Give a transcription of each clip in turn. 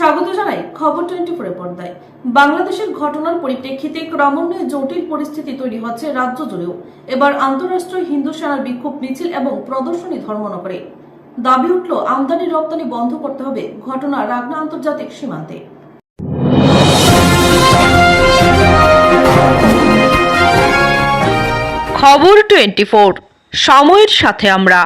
স্বাগত জানাই খবর টোয়েন্টি ফোরের পর্দায়। বাংলাদেশের ঘটনার পরিপ্রেক্ষিতে ক্রমান্বয়ে জটিল পরিস্থিতি তৈরি হচ্ছে রাজ্য জুড়েও। এবার আন্তঃরাষ্ট্রীয় হিন্দু সেনার বিক্ষোভ মিছিল এবং প্রদর্শনী ধর্মনগরে। দাবি উঠল, আমদানি রপ্তানি বন্ধ করতে হবে ঘটনা রাগনা আন্তর্জাতিক সীমান্তে। খবর টোয়েন্টি সময়ের সাথে আমরা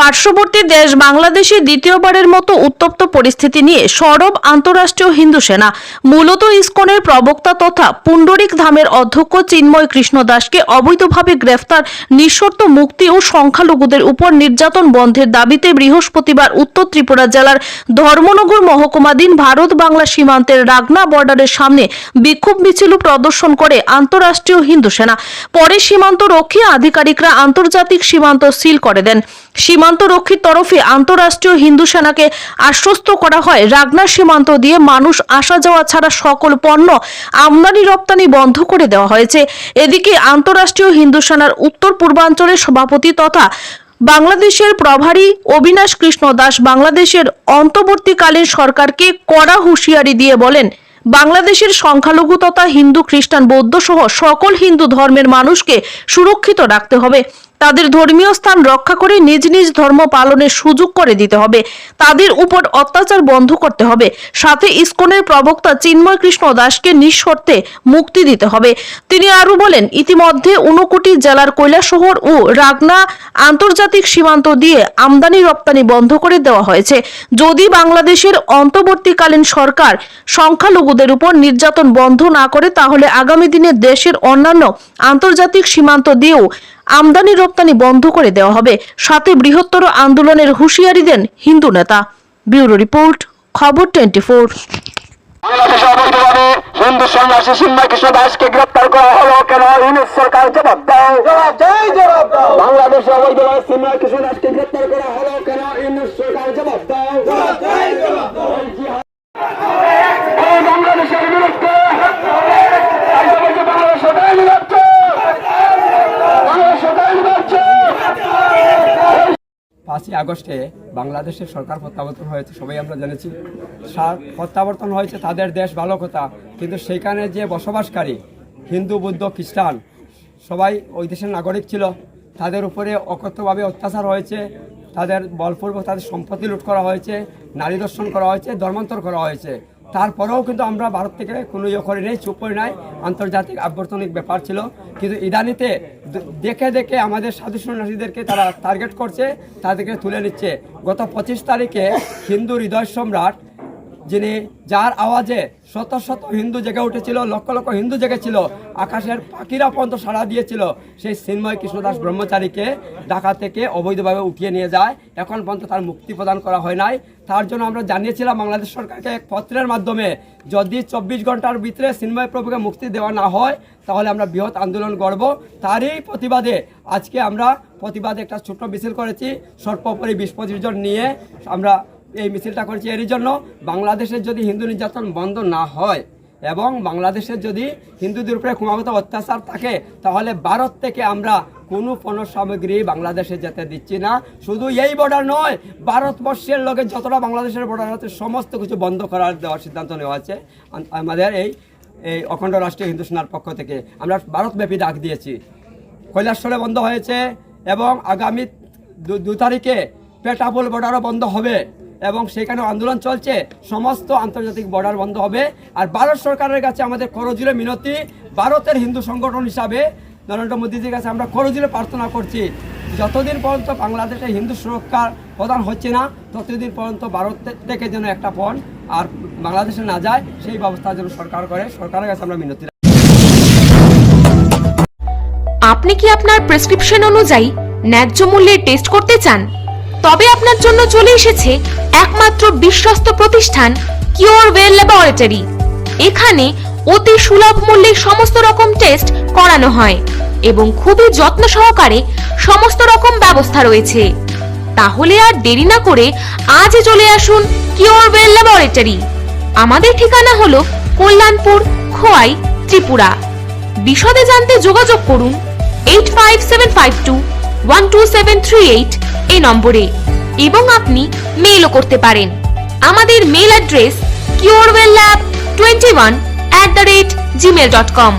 পার্শ্ববর্তী দেশ বাংলাদেশে দ্বিতীয়বারের মতো উত্তপ্ত পরিস্থিতি নিয়ে সরব আন্তঃরাষ্ট্রীয় হিন্দু সেনা। মূলত ইসকনের প্রবক্তা তথা পুণ্ডরিক ধামের অধ্যক্ষ চিন্ময় কৃষ্ণ দাসকে অবৈধভাবে গ্রেফতার, নিঃশর্ত মুক্তি ও সংখ্যালঘুদের উপর নির্যাতন বন্ধের দাবিতে বৃহস্পতিবার উত্তর ত্রিপুরা জেলার ধর্মনগর মহকুমাধীন ভারত বাংলা সীমান্তের রাগনা বর্ডারের সামনে বিক্ষোভ মিছিল প্রদর্শন করে আন্তঃরাষ্ট্রীয় হিন্দু সেনা। পরে সীমান্ত রক্ষী আধিকারিকরা আন্তর্জাতিক সীমান্ত সিল করে দেন। সীমান্ত রক্ষীর তরফে আন্তঃরাষ্ট্রীয় হিন্দু সেনাকে আশ্বস্ত করা হয়। রাগনা সীমান্ত দিয়ে মানুষ আসা যাওয়া ছাড়া সকল পণ্য আমদানি রপ্তানি বন্ধ করে দেওয়া হয়েছে। এদিকে আন্তঃরাষ্ট্রীয় হিন্দু সেনার উত্তর পূর্বাঞ্চলের সভাপতি তথা বাংলাদেশের প্রভারী অবিনাশ কৃষ্ণ দাস বাংলাদেশের অন্তর্বর্তীকালীন সরকারকে কড়া হুঁশিয়ারি দিয়ে বলেন, বাংলাদেশের সংখ্যালঘু তথা হিন্দু খ্রিস্টান বৌদ্ধ সহ সকল হিন্দু ধর্মের মানুষকে সুরক্ষিত রাখতে হবে। তাদের ধর্মীয় স্থান রক্ষা করে নিজ নিজ ধর্ম পালনের সুযোগ করে দিতে হবে। তাদের উপর অত্যাচার বন্ধ করতে হবে। সাথে ইসকনের প্রবক্তা চিন্ময় কৃষ্ণ দাসকে নিঃশর্তে মুক্তি দিতে হবে। তিনি আরও বলেন, ইতিমধ্যে ঊনকোটি জেলার কৈলাসহর ও রাগনা আন্তর্জাতিক সীমান্ত দিয়ে আমদানি রপ্তানি বন্ধ করে দেওয়া হয়েছে। যদি বাংলাদেশের অন্তর্বর্তীকালীন সরকার সংখ্যালঘুদের উপর নির্যাতন বন্ধ না করে, তাহলে আগামী দিনে দেশের অন্যান্য আন্তর্জাতিক সীমান্ত দিয়েও আমদানি রপ্তানি বন্ধ করে দেওয়া হবে। সাথে বৃহত্তর আন্দোলনের হুঁশিয়ারি দেন হিন্দু নেতা। ব্যুরো রিপোর্ট খবর টোয়েন্টি ফোর বাংলাদেশে অবৈধভাবে হিন্দু সন্ন্যাসী সিম্মা কৃষ্ণ দাসকে গ্রেপ্তার করা হলো কেন? ইউনিট সরকার জবাব দাও। বাংলাদেশে অবৈধভাবে কৃষ্ণ দাসকে গ্রেপ্তার করা হলো কেন ইউনিট সরকার জবাব দাও জবাব দাও জবাব দাও এই বাংলাদেশের বিরুদ্ধে এই সবাইকে বাংলাদেশ সরকার নিরাচ্ছে বাংলাদেশ সরকার নিরাচ্ছে পাঁচই আগস্টে বাংলাদেশের সরকার প্রত্যাবর্তন হয়েছে, সবাই আমরা জেনেছি। প্রত্যাবর্তন হয়েছে তাদের দেশ ভালো কথা, কিন্তু সেখানে যে বসবাসকারী হিন্দু, বৌদ্ধ, খ্রিস্টান, সবাই ওই দেশের নাগরিক ছিল, তাদের উপরে অকথ্যভাবে অত্যাচার হয়েছে, তাদের বলপূর্বক তাদের সম্পত্তি লুট করা হয়েছে, নারী দর্শন করা হয়েছে, ধর্মান্তর করা হয়েছে। তারপরেও কিন্তু আমরা ভারত থেকে কোনো ইয়ে করি নাই, চুপ করি নাই। আন্তর্জাতিক আভ্যর্থনিক ব্যাপার ছিল। কিন্তু ইদানিতে দেখে দেখে আমাদের সাধু সন্ন্যাসীদেরকে তারা টার্গেট করছে, তাদেরকে তুলে নিচ্ছে। গত পঁচিশ তারিখে হিন্দু হৃদয় সম্রাট যিনি যার আওয়াজে শত শত হিন্দু জেগে উঠেছিল, লক্ষ লক্ষ হিন্দু জেগেছিল, আকাশের পাখিরা পর্যন্ত সাড়া দিয়েছিল, সেই চিন্ময় কৃষ্ণদাস ব্রহ্মচারীকে ঢাকা থেকে অবৈধভাবে উঠিয়ে নিয়ে যায়। এখন পর্যন্ত তার মুক্তি প্রদান করা হয় নাই। তার জন্য আমরা জানিয়েছিলাম, বাংলাদেশ সরকারকে এক পত্রের মাধ্যমে, যদি চব্বিশ ঘণ্টার ভিতরে চিন্ময় প্রভুকে মুক্তি দেওয়া না হয়, তাহলে আমরা বৃহৎ আন্দোলন করব তারই প্রতিবাদে আজকে আমরা প্রতিবাদে একটা ছোট্ট মিছিল করেছি, সর্বোপরি বিশ পঁচিশ জন নিয়ে আমরা এই মিছিলটা করেছি। এরই জন্য বাংলাদেশের যদি হিন্দু নির্যাতন বন্ধ না হয় এবং বাংলাদেশের যদি হিন্দুদের উপরে ক্রমাগত অত্যাচার থাকে, তাহলে ভারত থেকে আমরা কোনো পণ্য সামগ্রী বাংলাদেশে যেতে দিচ্ছি না। শুধু এই বর্ডার নয়, ভারতবর্ষের লোকের যতটা বাংলাদেশের বর্ডার আছে, সমস্ত কিছু বন্ধ করার দেওয়ার সিদ্ধান্ত নেওয়া আছে আমাদের এই এই অখণ্ড রাষ্ট্রীয় হিন্দু সেনার পক্ষ থেকে আমরা ভারতব্যাপী ডাক দিয়েছি। কৈলাসরে বন্ধ হয়েছে এবং আগামী দু তারিখে পেটাপুল বর্ডারও বন্ধ হবে। এবং সেখানে আন্দোলন চলছে, সমস্ত আন্তর্জাতিক বর্ডার বন্ধ হবে। আর ভারত সরকারের কাছে আমাদের করজুলে মিনতি, ভারতের হিন্দু সংগঠন হিসাবে নরেন্দ্র মোদীজির কাছে আমরা করজুলে প্রার্থনা করছি। যতদিন পর্যন্ত বাংলাদেশে হিন্দু সুরক্ষা প্রদান হচ্ছে না, ততদিন পর্যন্ত ভারত থেকে যেন একটা পণ আর বাংলাদেশে না যায়, সেই ব্যবস্থা যেন সরকার করে। সরকারের কাছে আমরা মিনতি আপনি কি আপনার প্রেসক্রিপশন অনুযায়ী ন্যায্য মূল্যে টেস্ট করতে চান? তবে আপনার জন্য চলে এসেছে একমাত্র বিশ্বস্ত প্রতিষ্ঠান কিওর ওয়েল ল্যাবরেটরি। এখানে অতি সুলভ মূল্যে সমস্ত রকম টেস্ট করানো হয় এবং খুবই যত্ন সহকারে সমস্ত রকম ব্যবস্থা রয়েছে। তাহলে আর দেরি না করে আজই চলে আসুন কিওর ওয়েল ল্যাবরেটরি। আমাদের ঠিকানা হলো কল্যাণপুর, খোয়াই, ত্রিপুরা। বিশদে জানতে যোগাযোগ করুন eight five seven five two one two seven three eight এই নম্বরে। এবং আপনি মেইলও করতে পারেন। আমাদের mail address Curewell lab twenty one at the rate Gmail dot com